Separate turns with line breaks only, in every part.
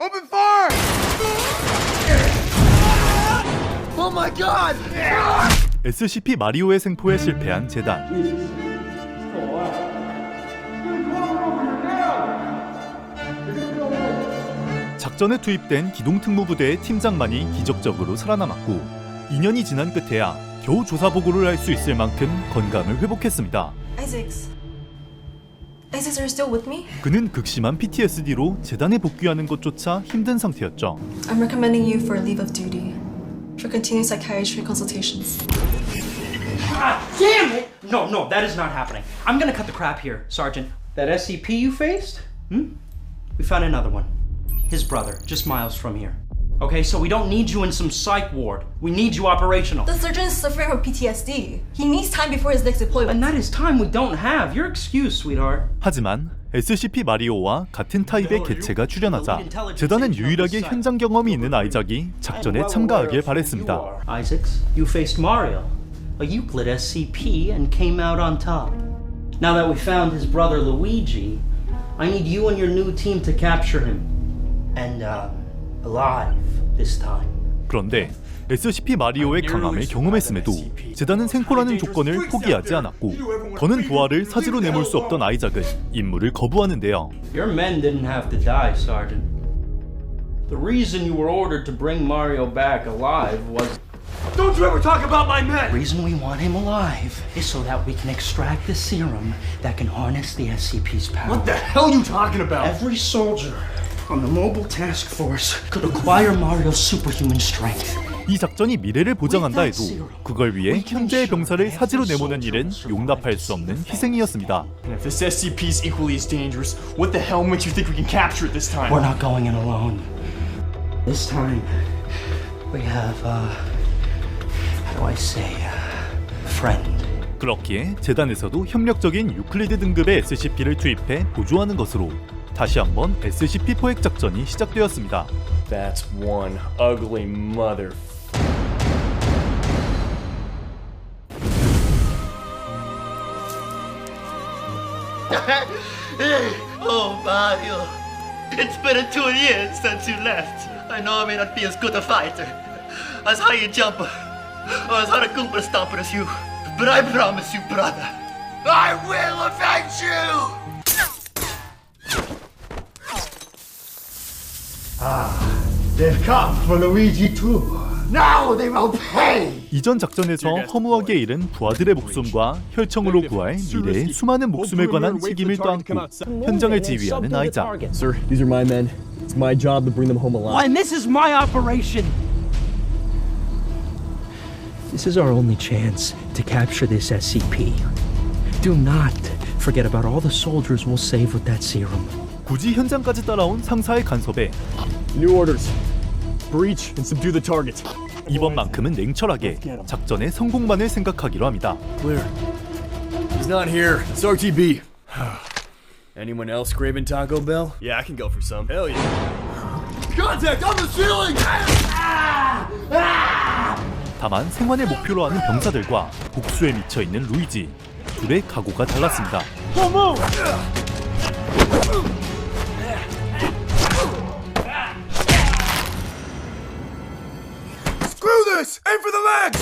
Open fire! Oh my god!
SCP 마리오의 생포에 실패한 재단. 작전에 투입된 기동특무부대의 팀장만이 기적적으로 살아남았고 2년이 지난 끝에야 겨우 조사 보고를 할 수 있을 만큼 건강을 회복했습니다.
Isaacs. Isaacs, are you still with me?
그는 극심한 PTSD로 재단에 복귀하는 것조차 힘든 상태였죠.
I'm recommending you for a leave of duty for continued psychiatry consultations.
Damn it! No, no, that is not happening. I'm gonna cut the crap here, Sergeant. That SCP you faced? Hmm? We found another one. His brother, just miles from here. Okay, so we don't need you in some psych ward. We need you operational.
The surgeon is suffering from PTSD. He needs time before his next deployment.
And that is time we don't have. Your excuse, sweetheart.
하지만 SCP 마리오와 같은 타입의 개체가 출연하자 재단은 유일하게 현장 경험이 있는 아이작이 작전에 참가하길 바랬습니다.
Isaacs, you faced Mario, a Euclid SCP, and came out on top. Now that we found his brother Luigi, I need you and your new team to capture him. And, uh, alive This time.
그런데 SCP 마리오의 강함을 경험했음에도 재단은 생포라는 조건을 포기하지 않았고 더는 부하를 사지로 내몰 수 없던 아이작은 임무를 거부하는데요.
Your men didn't have to die, Sergeant. The reason you were ordered to bring Mario back alive was.
Don't you ever talk about my men!
The reason we want him alive is so that we can extract the serum that can harness the SCP's power.
What the hell are you talking about?
Every soldier on the mobile task force could acquire Mario's superhuman strength.
이 작전이 미래를 보장한다 해도 그걸 위해 현재의 병사를 사지로 내모는 일은 용납할 수 없는 희생이었습니다.
And if this SCP's equally as dangerous, what the hell makes you think we can capture it this time?
We're not going in alone. This time, we have, uh, how do I say, uh, friend.
그렇기에 재단에서도 협력적인 유클리드 등급의 SCP를 투입해 보조하는 것으로 다시 한번 SCP 포획 작전이 시작되었습니다.
That's one ugly mother.
Oh, Mario. It's been two years since you left. I know I may not be as good a fighter, as high a jumper, or as hard a Goomba stomper as you, but I promise you, brother, I will avenge you! They've come for Luigi too. Now they will pay!
이전 작전에서 허무하게 잃은 부하들의 목숨과 혈청으로 구할 미래의 수많은 목숨에 관한 책임을 떠안고 현장을 지휘하는 아이작.
Sir, these are my men. It's my job to bring them home alive.
And this is my operation! This is our only chance to capture this SCP. Do not forget about all the soldiers we'll save with that serum.
굳이 현장까지 따라온 상사의 간섭에
New orders. Breach and subdue the target.
이번만큼은 냉철하게 작전의 성공만을 생각하기로 합니다.
Clear. He's not here. It's RTB. Anyone else craving Taco Bell? Yeah, I can go for some. Hell yeah.
Contact on the ceiling!
다만 생환을 목표로 하는 병사들과 복수에 미쳐 있는 루이지 둘의 각오가 달랐습니다.
Screw this! Aim for the legs!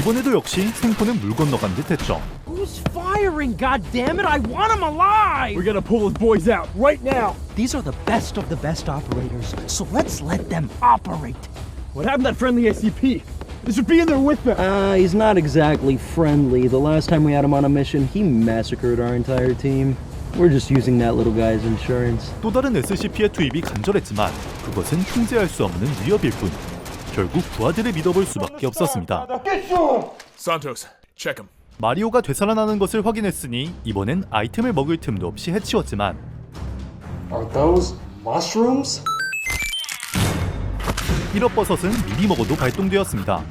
이번에도 역시 생포는 물 건너간 듯했죠.
Who's firing? God damn it! I want him alive.
We're gonna pull those boys out right now.
These are the best of the best operators, so let's let them operate.
What happened to that friendly SCP? This should be in there with them.
Uh, he's not exactly friendly. The last time we had him on a mission, he massacred our entire team. We're just using that little guy's insurance.
또 다른 SCP의 투입이 간절했지만 그것은 통제할 수 없는 위협일 뿐 결국 부하들을 믿어볼 수밖에 없었습니다.
Check him.
마리오가 되살아나는 것을 확인했으니 이번엔 아이템을 먹을 틈도 없이 해치웠지만
Are those mushrooms?
일업버섯은 미리 먹어도 발동되었습니다.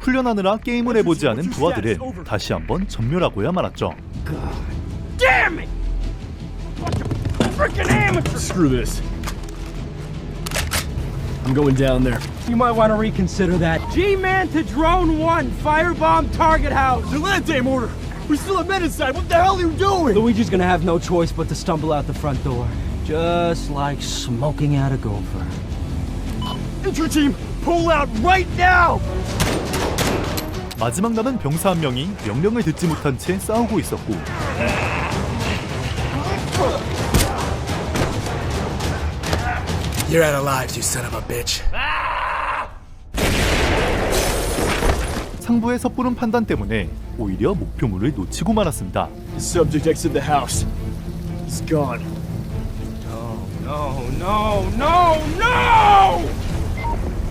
훈련하느라 게임을 해보지 않은 부하들은 다시 한번 전멸하고야 말았죠.
Freaking amateur!
Screw this. I'm going down there.
You might want to reconsider that. G-man to drone one, firebomb target house.
Delante order. We still have men inside. What the hell are you doing?
Luigi's gonna have no choice but to stumble out the front door. Just like smoking out a gopher.
Intro team, pull out right now!
마지막 남은 병사 한 명이 명령을 듣지 못한 채 싸우고 있었고
You're out of lives, you son of a bitch.
상부의 섣부른 판단 때문에 오히려 목표물을 놓치고 말았습니다.
The subject exited the house. He's gone.
No, no, no, no!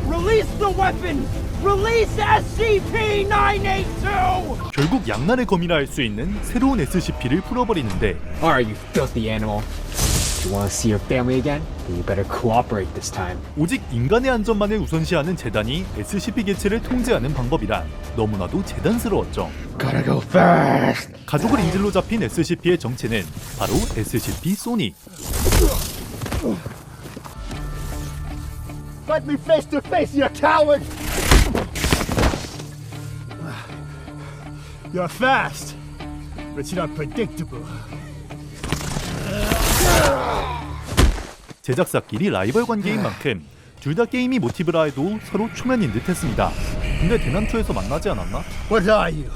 Release the weapon! Release SCP-982!
결국 양날의 검이라 할 수 있는 새로운 SCP를 풀어버리는데
Alright, you filthy animal. You want to see your family again? Then you better cooperate this time.
오직 인간의 안전만을 우선시하는 재단이 SCP 개체를 통제하는 방법이란 너무나도 재단스러웠죠.
Gotta go fast.
가족을 인질로 잡힌 SCP의 정체는 바로 SCP 소닉.
Fight me face to face, you coward! You're fast, but you're not predictable.
제작사끼리 라이벌 관계인 만큼 둘 다 게임이 모티브라 해도 서로 초면인 듯했습니다. 근데 대난투에서 만나지 않았나?
What are you?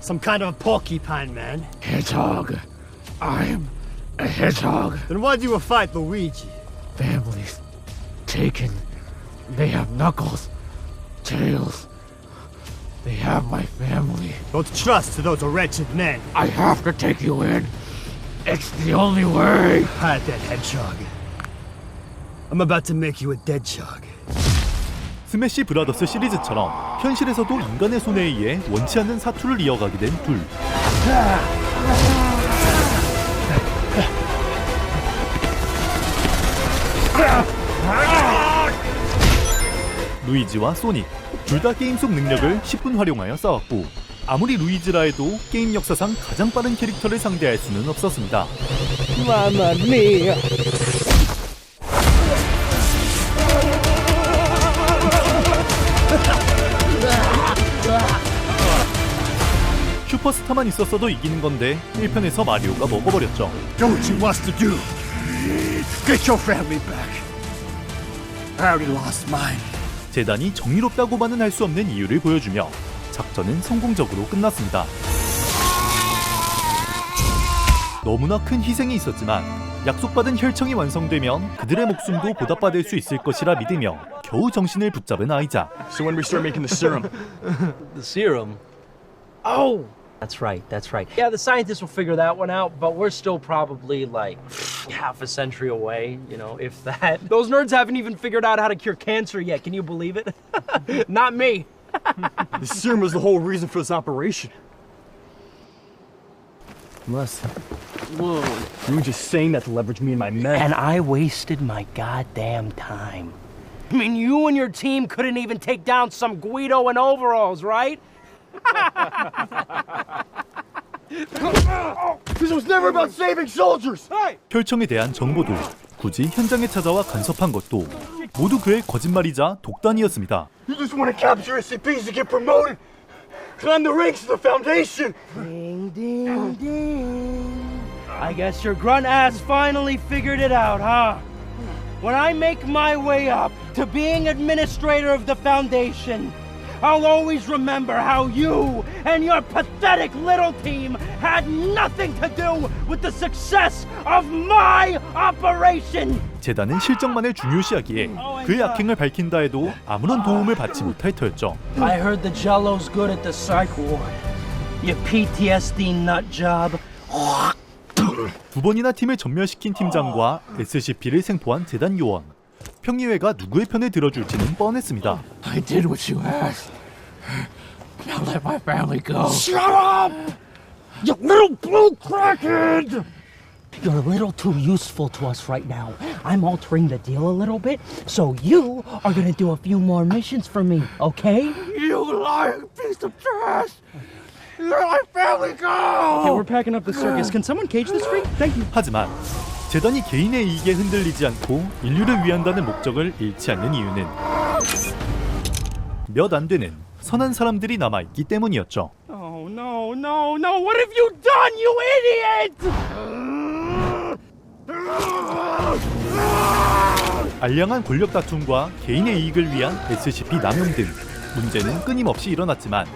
Some kind of a porcupine man?
Hedgehog. I'm a hedgehog.
Then why'd you fight Luigi?
Family's taken. They have knuckles, tails. They have my family.
Don't trust those wretched men.
I have to take you in. It's the only way.
Hide that hedgehog. I'm about to make you a deadshog.
스매시 브라더스 시리즈처럼 현실에서도 인간의 손에 의해 원치 않는 사투를 이어가게 된 둘. 루이지와 소닉 둘 다 게임 속 능력을 10분 활용하여 싸웠고 아무리 루이지라 해도 게임 역사상 가장 빠른 캐릭터를 상대할 수는 없었습니다. 슈퍼 스타만 있었어도 이기는 건데 1편에서 마리오가 먹어버렸죠.
Do what you want to do. Get your family back. I already lost mine.
재단이 정의롭다고만은 할 수 없는 이유를 보여주며 작전은 성공적으로 끝났습니다. 너무나 큰 희생이 있었지만 약속받은 혈청이 완성되면 그들의 목숨도 보답받을 수 있을 것이라 믿으며 겨우 정신을 붙잡은 아이자.
So when we start making the serum,
The serum. Oh! That's right, that's right. Yeah, the scientists will figure that one out, but we're still probably like half a century away, you know, if that. Those nerds haven't even figured out how to cure cancer yet. Can you believe it? Not me.
the serum was the whole reason for this operation.
Unless
Whoa. You were just saying that to leverage me and my men.
And I wasted my goddamn time. I mean, you and your team couldn't even take down some Guido in overalls, right?
혈청에 대한 정보도 굳이 현장에 찾아와 간섭한 것도 모두 그의 거짓말이자 독단이었습니다.
You just want to capture SCPs to get promoted. Climb the ranks of the Foundation.
Ding, ding, ding. I guess your grunt ass finally figured it out, huh? When I make my way up to being administrator of the Foundation, I'll always remember how you and your pathetic little team had nothing to do with the success of my operation!
재단은 실적만을 중요시하기에 그의 악행을 밝힌다 해도 아무런 도움을 받지 못할 터였죠.
I heard the Jello's good at the psych ward. You PTSD nut job.
두 번이나 팀을 전멸시킨 팀장과 SCP를 생포한 재단 요원. 평리회가 누구의 편을 들어줄지는 뻔했습니다.
I did what you asked. Now let my family go.
You little blue crackhead! You're a little too useful to us right now. I'm altering the deal a little bit, so you are gonna do a few more missions for me, okay?
You lying piece of trash. Let my family go.
Okay, we're packing up the circus. Can someone cage this freak? Thank you.
하지만 재단이 개인의 이익에 흔들리지 않고 인류를 위한다는 목적을 잃지 않는 이유는 몇 안 되는 선한 사람들이 남아 있기 때문이었죠.
Oh no, No, no. What have you done, you idiot?
알량한 권력 다툼과 개인의 이익을 위한 SCP 남용 등 문제는 끊임없이 일어났지만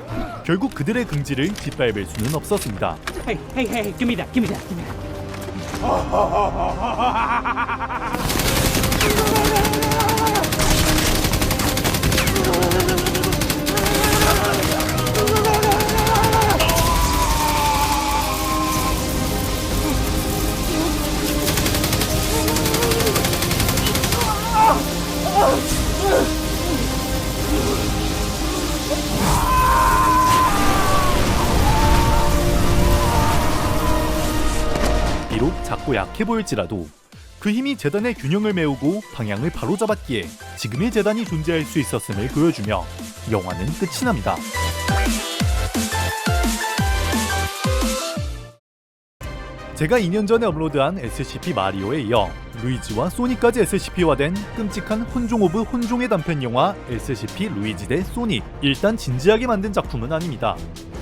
결국 그들의 긍지를 짓밟을 수는 없었습니다.
Hey, hey, hey, give me that. Give me that. Give me that.
비 작고 약해 보일지라도 그 힘이 재단의 균형을 메우고 방향을 바로잡았기에 지금의 재단이 존재할 수 있었음을 보여주며 영화는 끝이 납니다. 제가 2년 전에 업로드한 SCP 마리오에 이어 루이지와 소닉까지 SCP화된 끔찍한 혼종 오브 혼종의 단편 영화 SCP 루이지 대 소닉. 일단 진지하게 만든 작품은 아닙니다.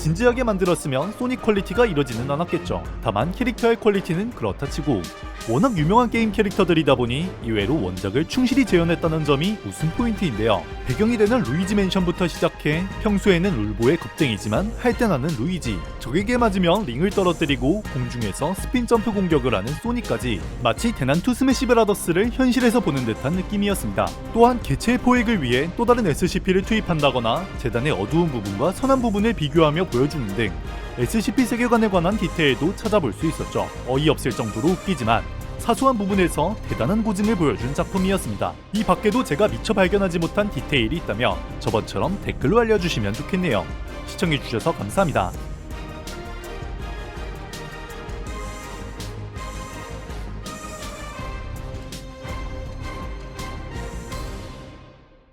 진지하게 만들었으면 소닉 퀄리티가 이러지는 않았겠죠. 다만 캐릭터의 퀄리티는 그렇다 치고 워낙 유명한 게임 캐릭터들이다 보니 이외로 원작을 충실히 재현했다는 점이 우승 포인트인데요. 배경이 되는 루이지 맨션부터 시작해 평소에는 룰보의 겁쟁이지만 할 때 나는 루이지, 적에게 맞으면 링을 떨어뜨리고 공중에서 스핀 점프 공격을 하는 소닉까지 마치 대난투 스매시 브라더스를 현실에서 보는 듯한 느낌이었습니다. 또한 개체의 포획을 위해 또 다른 SCP를 투입한다거나 재단의 어두운 부분과 선한 부분을 비교하며 보여주는 등 SCP 세계관에 관한 디테일도 찾아볼 수 있었죠. 어이없을 정도로 웃기지만 사소한 부분에서 대단한 고증을 보여준 작품이었습니다. 이 밖에도 제가 미처 발견하지 못한 디테일이 있다면 저번처럼 댓글로 알려주시면 좋겠네요. 시청해주셔서 감사합니다.